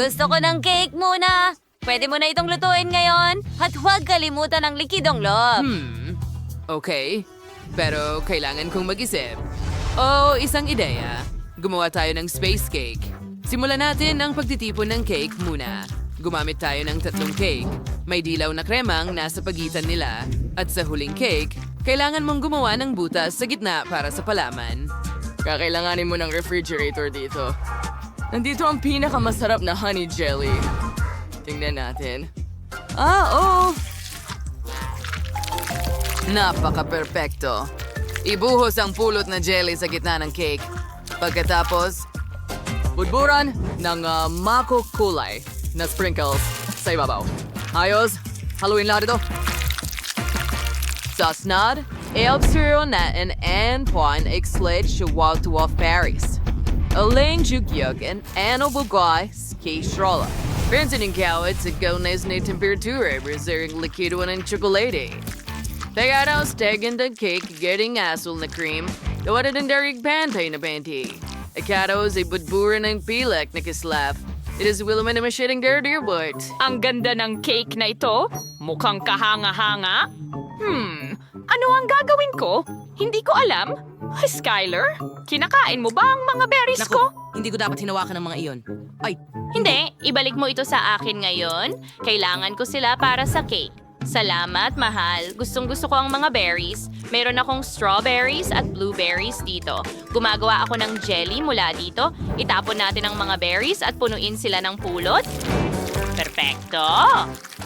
Gusto ko ng cake muna. Pwede mo na itong lutuin ngayon. At huwag kalimutan ang likidong loob. Hmm, okay. Pero kailangan kong mag-isip. Oh, isang ideya. Gumawa tayo ng space cake. Simulan natin ang pagtitipon ng cake muna. Gumamit tayo ng tatlong cake. May dilaw na kremang nasa pagitan nila. At sa huling cake, kailangan mong gumawa ng butas sa gitna para sa palaman. Kakailanganin mo ng refrigerator dito. Nandito ang pinakamasarap na honey jelly. Tingnan natin. Ah, oo. Napaka-perpekto. Ibuhos ang pulot na jelly sa gitna ng cake. Pagkatapos, budburan ng ah, mako kulay na sprinkles sa ibabaw. Ayos, haluin lahat ito. Sa snad, i-observe natin ang puan exlet sa wall-to-wall Paris. Aling jugyug and ano bugay ski strola. Pinsan ng kawat sa gawnes na temperatura reserving likido ng tsokolate. Teka daw stegan ng cake getting asul na cream. Gawa na ng darig pantay na panty. Akado ay budbura ng pilak na. It is Wilma na masyadong dirty but. Ang ganda ng cake na ito. Mukhang kahanga-hanga. Hmm, ano ang gagawin ko? Hindi ko alam. Ay, Skyler, kinakain mo ba ang mga berries ko? hindi ko dapat hinawakan ng mga iyon. Ay, Hindi, ibalik mo ito sa akin ngayon. Kailangan ko sila para sa cake. Salamat, mahal. Gustong gusto ko ang mga berries. Meron akong strawberries at blueberries dito. Gumagawa ako ng jelly mula dito. Itapon natin ang mga berries at punuin sila ng pulot. Perfecto!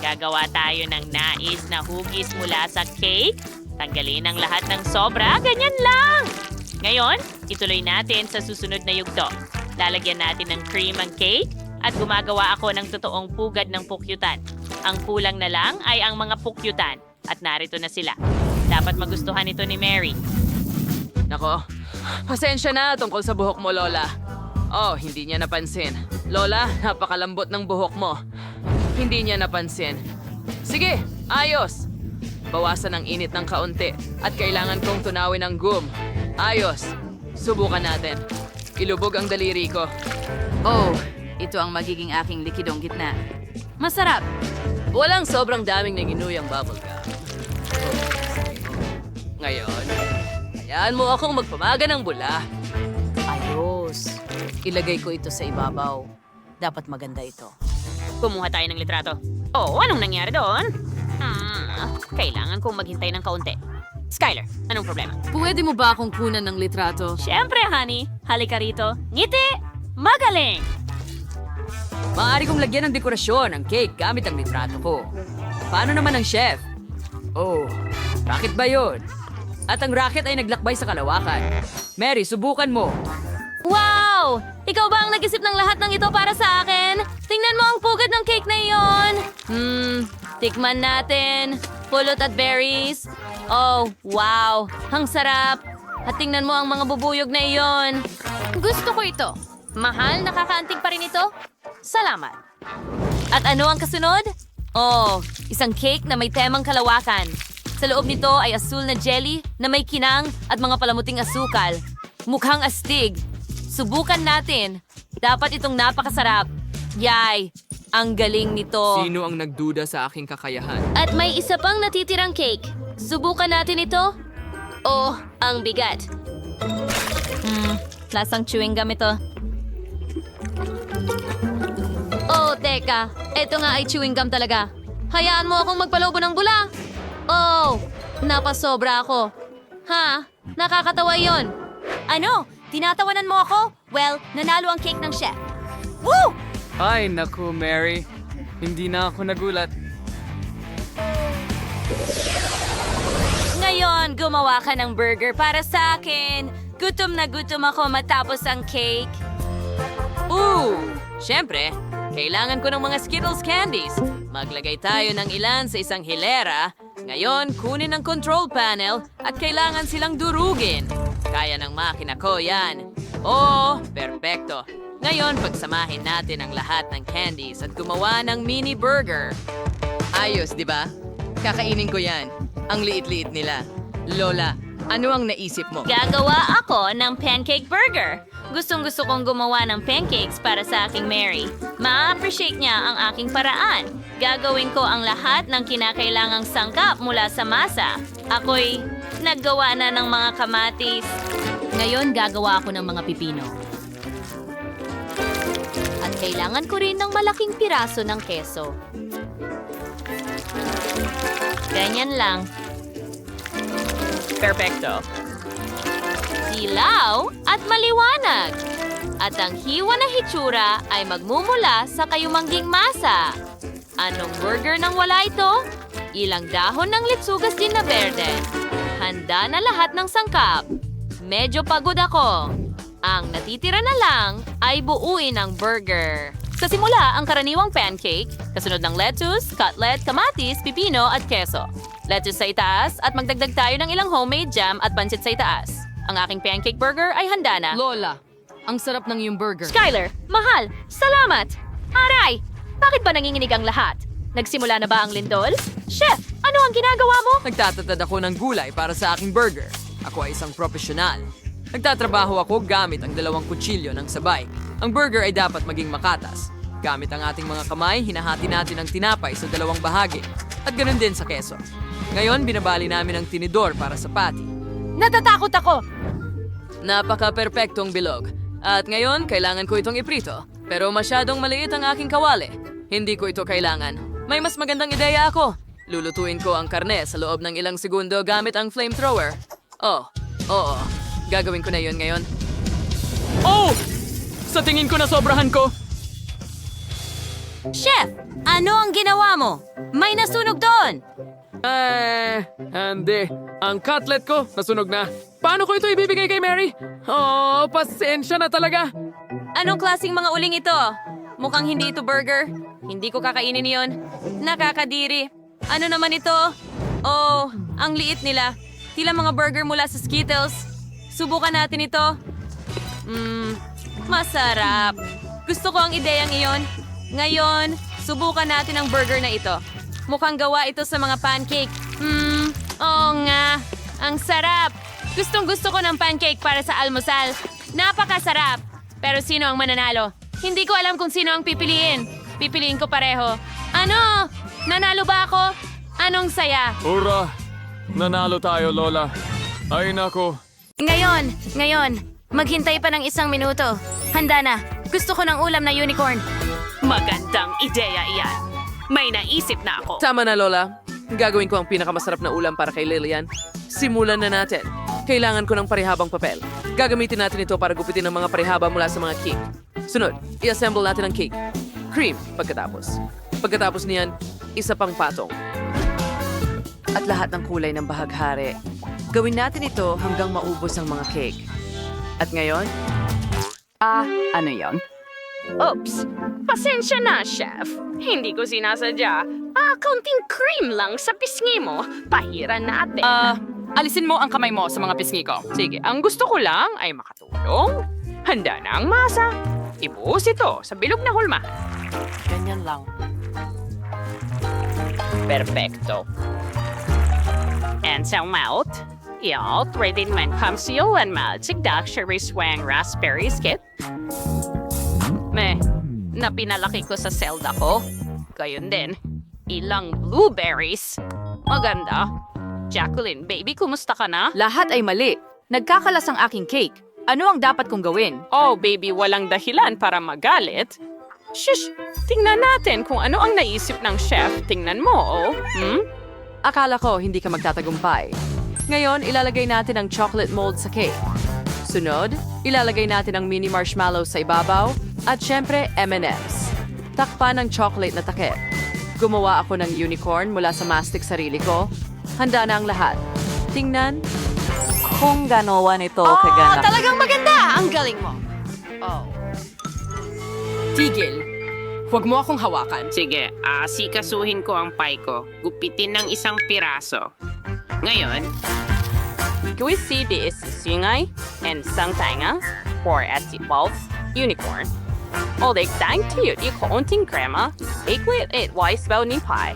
Gagawa tayo ng nais na hugis mula sa cake. Tanggalin ang lahat ng sobra. Ganyan lang! Ngayon, ituloy natin sa susunod na yugto. Lalagyan natin ng cream ang cake at gumagawa ako ng totoong pugad ng pukyutan. Ang kulang na lang ay ang mga pukyutan at narito na sila. Dapat magustuhan ito ni Mary. Nako, pasensya na tungkol sa buhok mo, Lola. Oh, hindi niya napansin. Lola, napakalambot ng buhok mo. Hindi niya napansin. Sige, ayos. Bawasan ang init ng kaunti at kailangan kong tunawin ang gum. Ayos. Subukan natin. Ilubog ang daliri ko. Oh, ito ang magiging aking likidong gitna. Masarap. Walang sobrang daming nanginuyang bubblegum. Ngayon, hayaan mo akong magpamaga ng bula. Ayos. Ilagay ko ito sa ibabaw. Dapat maganda ito. Kumuha tayo ng litrato. Oh, anong nangyari doon? Kailangan kong maghintay ng kaunti. Skyler, anong problema? Pwede mo ba akong kunan ng litrato? Siyempre, honey. Halika rito. Ngiti! Magaling! Maaari kong lagyan ng dekorasyon ang cake gamit ang litrato ko. Paano naman ang chef? Oh, racket ba yun? At ang racket ay naglakbay sa kalawakan. Mary, subukan mo. Wow! Ikaw ba ang nag-isip ng lahat ng ito para sa akin? Tingnan mo ang pugad ng cake na iyon. Hmm, tikman natin. Pulot at berries. Oh, wow! Ang sarap! At tingnan mo ang mga bubuyog na iyon. Gusto ko ito. Mahal, nakakaantig pa rin ito. Salamat. At ano ang kasunod? Oh, isang cake na may temang kalawakan. Sa loob nito ay asul na jelly na may kinang at mga palamuting asukal. Mukhang astig. Subukan natin. Dapat itong napakasarap. Yay! Ang galing nito. Sino ang nagduda sa aking kakayahan? At may isa pang natitirang cake. Subukan natin ito. Oh, ang bigat. Hmm, lasang chewing gum ito. Oh, teka. Ito nga ay chewing gum talaga. Hayaan mo akong magpalobo ng bula. Oh, napasobra ako. Ha? Nakakatawa yon. Ano? Tinatawanan mo ako? Well, nanalo ang cake ng chef. Woo! Ay, naku, Mary. Hindi na ako nagulat. Ngayon, gumawa ka ng burger para sa akin. Gutom na gutom ako matapos ang cake. Ooh! Siyempre, kailangan ko ng mga Skittles candies. Maglagay tayo ng ilan sa isang hilera. Ngayon, kunin ang control panel at kailangan silang durugin. Kaya ng makina ko yan. Oo, perpekto. Ngayon, pagsamahin natin ang lahat ng candies at gumawa ng mini burger. Ayos, di ba? Kakainin ko yan. Ang liit-liit nila. Lola, Ano ang naisip mo? Gagawa ako ng pancake burger. Gustong gusto kong gumawa ng pancakes para sa aking Mary. Ma-appreciate niya ang aking paraan. Gagawin ko ang lahat ng kinakailangang sangkap mula sa masa. Ako'y naggawa na ng mga kamatis. Ngayon, gagawa ako ng mga pipino. Kailangan ko rin ng malaking piraso ng keso. Ganyan lang. Perfecto. Dilaw at maliwanag. At ang hiwa na hitsura ay magmumula sa kayumangging masa. Anong burger nang wala ito? Ilang dahon ng litsugas din na berde. Handa na lahat ng sangkap. Medyo pagod ako. Ang natitira na lang ay buuin ang burger. Sa simula, ang karaniwang pancake, kasunod ng lettuce, cutlet, kamatis, pipino at keso. Lettuce sa itaas at magdagdag tayo ng ilang homemade jam at pancit sa itaas. Ang aking pancake burger ay handa na. Lola, ang sarap ng iyong burger. Skyler, mahal, salamat! Aray! Bakit ba nanginginig ang lahat? Nagsimula na ba ang lindol? Chef, ano ang ginagawa mo? Nagtatatad ako ng gulay para sa aking burger. Ako ay isang profesional. Nagtatrabaho ako gamit ang dalawang kutsilyo ng sabay. Ang burger ay dapat maging makatas. Gamit ang ating mga kamay, hinahati natin ang tinapay sa dalawang bahagi. At ganun din sa keso. Ngayon, binabali namin ang tinidor para sa patty. Natatakot ako! Napaka-perpektong bilog. At ngayon, kailangan ko itong iprito. Pero masyadong maliit ang aking kawali. Hindi ko ito kailangan. May mas magandang ideya ako. Lulutuin ko ang karne sa loob ng ilang segundo gamit ang flamethrower. Oh, oo. Gagawin ko na yun ngayon. Oh! Sa tingin ko na sobrahan ko. Chef, ano ang ginawa mo? May nasunog doon! Eh, hindi. Ang cutlet ko, nasunog na. Paano ko ito ibibigay kay Mary? Oh, pasensya na talaga. Anong klaseng mga uling ito? Mukhang hindi ito burger. Hindi ko kakainin yon. Nakakadiri. Ano naman ito? Oh, ang liit nila. Tila mga burger mula sa Skittles. Subukan natin ito. Mmm, masarap. Gusto ko ang ideyang iyon. Ngayon, subukan natin ang burger na ito. Mukhang gawa ito sa mga pancake. Hmm, oo nga. Ang sarap. Gustong gusto ko ng pancake para sa almusal. Napakasarap. Pero sino ang mananalo? Hindi ko alam kung sino ang pipiliin. Pipiliin ko pareho. Ano? Nanalo ba ako? Anong saya? Ura! Nanalo tayo, Lola. Ay nako. Ngayon, ngayon, maghintay pa ng isang minuto. Handa na. Gusto ko ng ulam na unicorn. Magandang ideya iyan. May naisip na ako. Tama na, Lola. Gagawin ko ang pinakamasarap na ulam para kay Lillian. Simulan na natin. Kailangan ko ng parihabang papel. Gagamitin natin ito para gupitin ang mga parihaba mula sa mga cake. Sunod, i-assemble natin ang cake. Cream pagkatapos. Pagkatapos niyan, isa pang patong. At lahat ng kulay ng bahaghari. Gawin natin ito hanggang maubos ang mga cake. At ngayon, Ah, ano yon? Oops! Pasensya na, Chef. Hindi ko sinasadya. Ah, kaunting cream lang sa pisngi mo. Pahiran natin. Ah, alisin mo ang kamay mo sa mga pisngi ko. Sige, ang gusto ko lang ay makatulong. Handa na ang masa. Ibuhos ito sa bilog na hulma. ganyan lang. Perfecto. And sa mouth, Y'all, ready man comes you and magic duck cherry swang raspberry skip. Meh, na pinalaki ko sa Zelda ko. Gayon din. Ilang blueberries. Maganda. Jacqueline, baby, kumusta ka na? Lahat ay mali. Nagkakalas ang aking cake. Ano ang dapat kong gawin? Oh, baby, walang dahilan para magalit. Shush! Tingnan natin kung ano ang naisip ng chef. Tingnan mo, oh. Hmm? Akala ko hindi ka magtatagumpay. Ngayon, ilalagay natin ang chocolate mold sa cake. Sunod, ilalagay natin ang mini marshmallow sa ibabaw at syempre M&M's. Takpan ng chocolate na takip. Gumawa ako ng unicorn mula sa mastic sarili ko. Handa na ang lahat. Tingnan. Kung ganawa nito oh, kagana. talagang maganda! Ang galing mo! Tigil. Huwag mo akong hawakan. Sige, asikasuhin ko ang pie ko. Gupitin ng isang piraso. Ngayon, Can we see this singay and sangtanga for at the both unicorn? O de dang to di konting crema, equate it wise bow ni pie.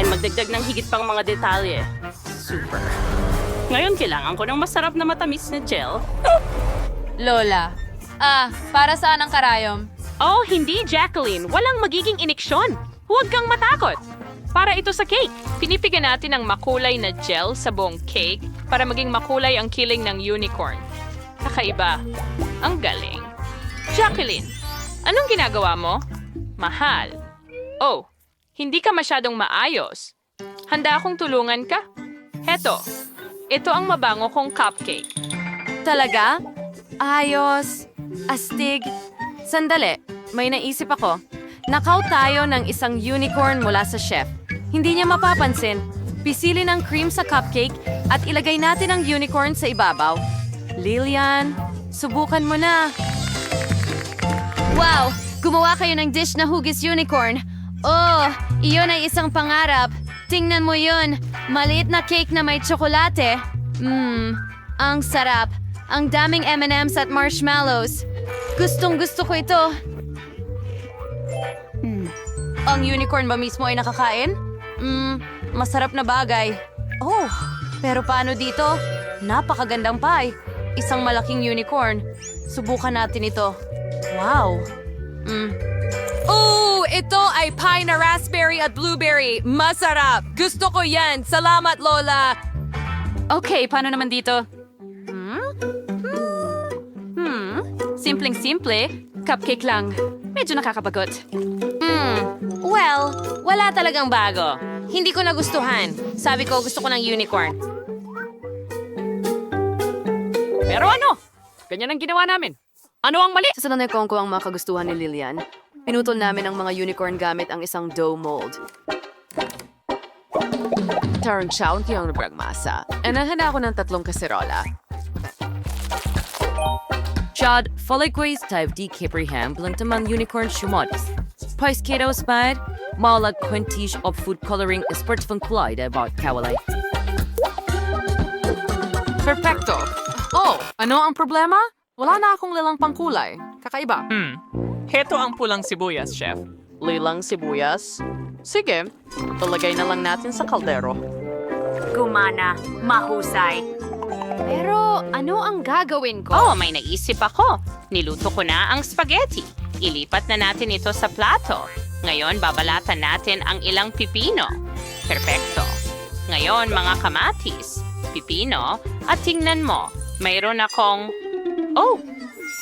And magdagdag ng higit pang mga detalye. Super. Ngayon kailangan ko ng masarap na matamis na gel. Lola. Ah, para saan ang karayom? Oh, hindi, Jacqueline. Walang magiging iniksyon. Huwag kang matakot. Para ito sa cake. Pinipigan natin ng makulay na gel sa buong cake para maging makulay ang kiling ng unicorn. Kakaiba. Ang galing. Jacqueline, anong ginagawa mo? Mahal. Oh, hindi ka masyadong maayos. Handa akong tulungan ka? Heto, ito ang mabango kong cupcake. Talaga? Ayos. Astig. Sandali, may naisip ako. Nakaw tayo ng isang unicorn mula sa chef. Hindi niya mapapansin. Pisili ng cream sa cupcake at ilagay natin ang unicorn sa ibabaw. Lilian, subukan mo na. Wow! Gumawa kayo ng dish na hugis unicorn. Oh, iyon ay isang pangarap. Tingnan mo yun. Maliit na cake na may tsokolate. Mmm, ang sarap. Ang daming M&M's at marshmallows. Gustong gusto ko ito. Hmm. Ang unicorn ba mismo ay nakakain? Hmm, masarap na bagay. Oh, pero paano dito? Napakagandang pie. Isang malaking unicorn. Subukan natin ito. Wow. Hmm. Oh, ito ay pie na raspberry at blueberry. Masarap. Gusto ko yan. Salamat, Lola. Okay, paano naman dito? Simpleng-simple. Cupcake lang. Medyo nakakabagot. Hmm. Well, wala talagang bago. Hindi ko nagustuhan. Sabi ko gusto ko ng unicorn. Pero ano? Ganyan ang ginawa namin. Ano ang mali? Sa nanay ko ang mga kagustuhan ni Lilian. Pinutol namin ang mga unicorn gamit ang isang dough mold. Tarang chow ang nagmasa. Anahan ako ng tatlong kaserola. Chad, Folligways type D Capriham blantamang unicorn shumodis. Pais keto spad, malag quintish of food coloring esport van kulay about kawalay. Perfecto. Oh, ano ang problema? Wala na akong lilang pangkulay. Kakaiba. Heto ang pulang sibuyas, chef. Lilang sibuyas. Sige, talagay na lang natin sa kaldero. Gumana. Mahusay. Pero ano ang gagawin ko? Oh, may naisip ako. Niluto ko na ang spaghetti. Ilipat na natin ito sa plato. Ngayon, babalatan natin ang ilang pipino. Perfecto. Ngayon, mga kamatis, pipino, at tingnan mo, mayroon akong... Oh,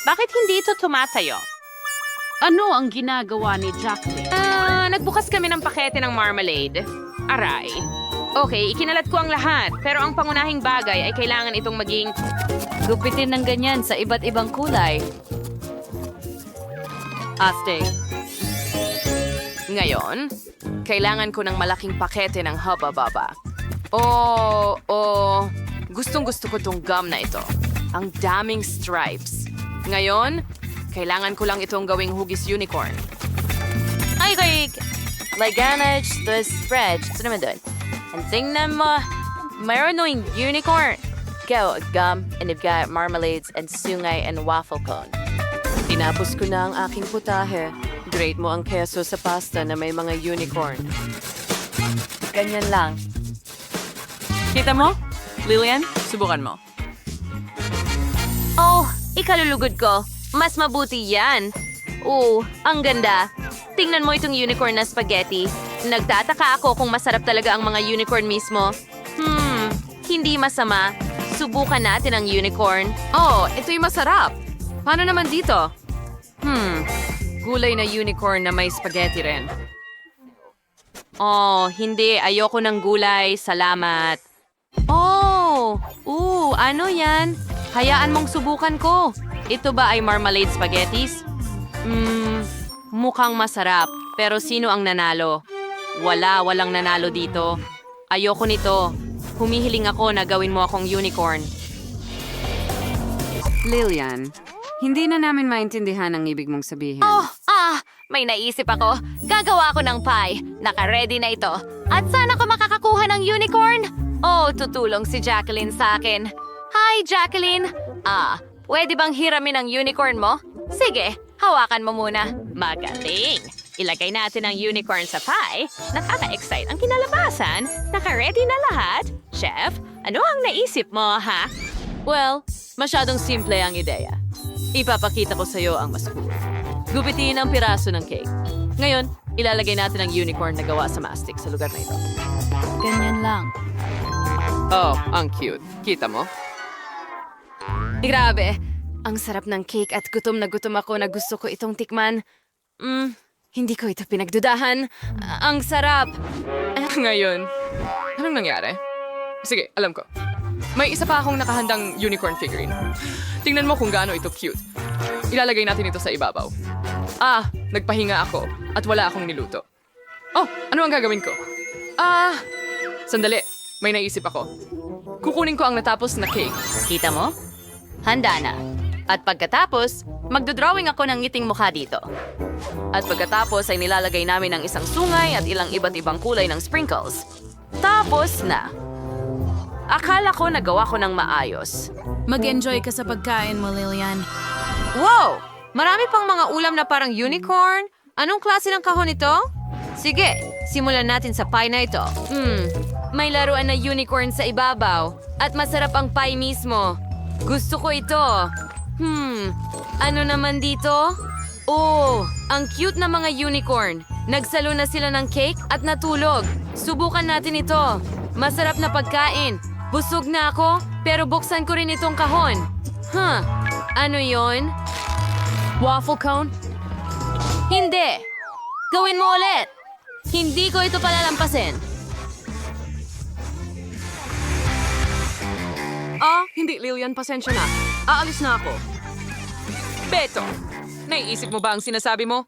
bakit hindi ito tumatayo? Ano ang ginagawa ni Jacqueline? Ah, nagbukas kami ng pakete ng marmalade. Aray. Okay, ikinalat ko ang lahat, pero ang pangunahing bagay ay kailangan itong maging Gupitin ng ganyan sa iba't ibang kulay. Aste. Ngayon, kailangan ko ng malaking pakete ng haba-baba. Oh, oh, gustong gusto ko tong gum na ito. Ang daming stripes. Ngayon, kailangan ko lang itong gawing hugis unicorn. Ay, Rick! Laganage the spread. Ito naman doon. And tingnan mo, mayroon ng unicorn. Go, gum, and you've got marmalades and sungay and waffle cone. Tinapos ko na ang aking putahe. Grate mo ang keso sa pasta na may mga unicorn. Ganyan lang. Kita mo? Lillian, subukan mo. Oh, ikalulugod ko. Mas mabuti yan. Oo, ang ganda. Tingnan mo itong unicorn na spaghetti. Nagtataka ako kung masarap talaga ang mga unicorn mismo. Hmm, hindi masama. Subukan natin ang unicorn. Oh, ito'y masarap. Paano naman dito? Hmm, gulay na unicorn na may spaghetti rin. Oh, hindi. Ayoko ng gulay. Salamat. Oh, oo, ano yan? Hayaan mong subukan ko. Ito ba ay marmalade spaghettis? Hmm, mukhang masarap. Pero sino ang nanalo? Wala, walang nanalo dito. Ayoko nito. Humihiling ako na gawin mo akong unicorn. Lilian, hindi na namin maintindihan ang ibig mong sabihin. Oh, ah, may naisip ako. Gagawa ako ng pie. Naka-ready na ito. At sana ko makakakuha ng unicorn? Oh, tutulong si Jacqueline sa akin. Hi, Jacqueline. Ah, pwede bang hiramin ang unicorn mo? Sige, hawakan mo muna. Magaling! Ilagay natin ang unicorn sa pie. Nakaka-excite ang kinalabasan. Naka-ready na lahat. Chef, Ano ang naisip mo, ha? Well, masyadong simple ang ideya. Ipapakita ko sa iyo ang mas cool. Gupitin ang piraso ng cake. Ngayon, ilalagay natin ang unicorn na gawa sa mastic sa lugar na ito. Ganyan lang. Oh, ang cute. Kita mo? Grabe! Ang sarap ng cake at gutom na gutom ako na gusto ko itong tikman. Mm, hindi ko ito pinagdudahan. A- ang sarap! Ngayon, anong nangyari? Sige, alam ko. May isa pa akong nakahandang unicorn figurine. Tingnan mo kung gaano ito cute. Ilalagay natin ito sa ibabaw. Ah, nagpahinga ako at wala akong niluto. Oh, ano ang gagawin ko? Ah, sandali. May naisip ako. Kukunin ko ang natapos na cake. Kita mo? Handa na. At pagkatapos, magdodrawing ako ng ngiting mukha dito. At pagkatapos ay nilalagay namin ang isang sungay at ilang iba't ibang kulay ng sprinkles. Tapos na. Akala ko nagawa ko ng maayos. Mag-enjoy ka sa pagkain mo, Lillian. Wow! Marami pang mga ulam na parang unicorn. Anong klase ng kahon ito? Sige, simulan natin sa pie na ito. Hmm, may laruan na unicorn sa ibabaw. At masarap ang pie mismo. Gusto ko ito. Hmm, ano naman dito? Oh, ang cute na mga unicorn. Nagsalo na sila ng cake at natulog. Subukan natin ito. Masarap na pagkain. Busog na ako, pero buksan ko rin itong kahon. Huh, ano yon? Waffle cone? Hindi! Gawin mo ulit! Hindi ko ito palalampasin. Ah, hindi, Lillian. Pasensya na. Aalis na ako. Beto, naiisip mo ba ang sinasabi mo?